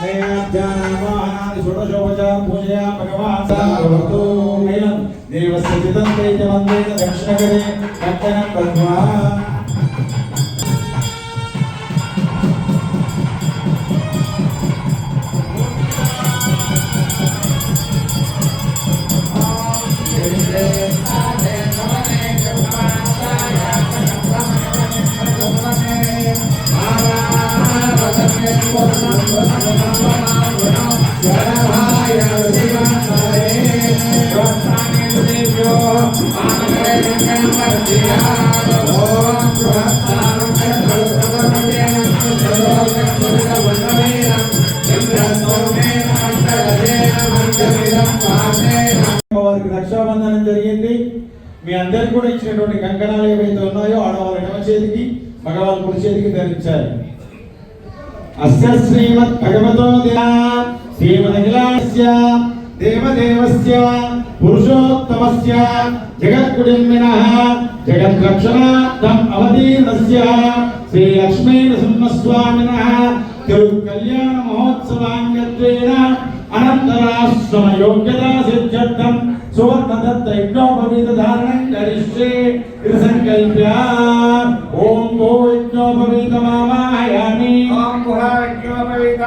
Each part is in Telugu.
नयाध्यानावाहनादि षोडशोपचार पूजया भगवान् भवतु मेलं देवस्य चितं चैतवन्देन दक्षिणकरे कण्ठनं बद्ध्वा రక్షాబంధనం జరిగింది. మీ అందరికి కూడా ఇచ్చినటువంటి కంకణాలు ఏవైతే ఉన్నాయో ఆడవాళ్ళ ఎడమ చేతికి మగవాళ్ళ కుడి చేతికి ధరించాలి. అస్య శ్రీమద్ భగవతో శ్రీమద్ శ్రీమదఖిలాస్య దేవదేవస్య పురుషోత్తమస్య జగద్గుడిన్మినః జగద్రక్షణార్థం అవతీర్ణస్య శ్రీ లక్ష్మీ నృసింహస్వామిన తిరు కళ్యాణ మహోత్సవాంగత్వేన అనంతరాశ్రమ యోగ్యతా సిద్ధ్యర్థం సువర్ణదత్త యజ్ఞోపవీత ధారణం కరిష్యే ఇది సంకల్ప్య ఓం భో యజ్ఞోపవీత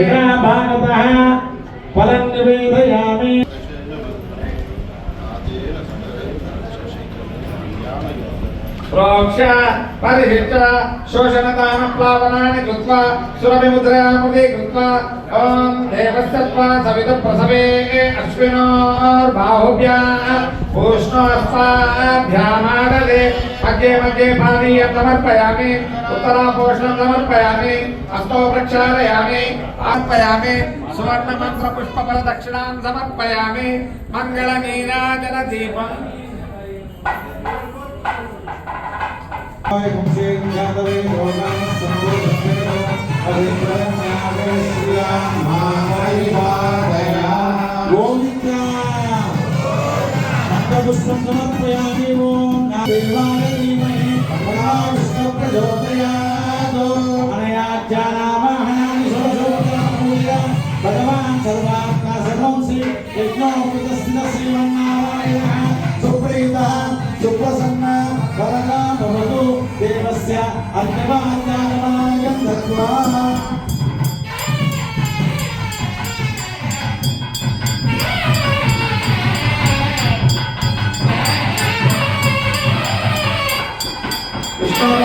సమర్పయామి ఇదా భాగతః ఫలం నివేదయామి ప్రోక్ష పరిహిత శోషణదాన ప్లావనాన్ని కృత్వా సురవిముద్రయాముఖీ కృత్వా ఓం దేవస్తత్వా సవిత ప్రసవే అశ్వినోర్బాహుభ్యాం పూష్ణోస్మాభ్యామాడలే మధ్యే మధ్యే పానీయం సమర్పయామి ఉత్తరాపోషణం సమర్పయామి హస్తో ప్రక్షాళయామి ఆర్పయామి సువర్ణ మంత్ర పుష్పఫల దక్షిణాన్ సమర్పయామి మంగళ నీరాజన దీపం పుష్పం సమర్పయామి ఓం దేవాయ ధీమహి విష్ణు ప్రచోదయాత్ అనయా జ్ఞానావాహనాని సోషోపూజ భగవాన్ సర్వాత్మ సర్వం శ్రీ యజ్ఞోపదస్థిత శ్రీమన్నారాయణ సుప్రీత సుప్రసన్న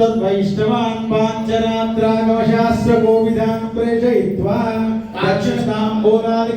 तद्वैष्णवान् पाञ्चरात्रागवशास्त्रकोविदान् प्रेषयित्वा दक्षिणताम्बूलादि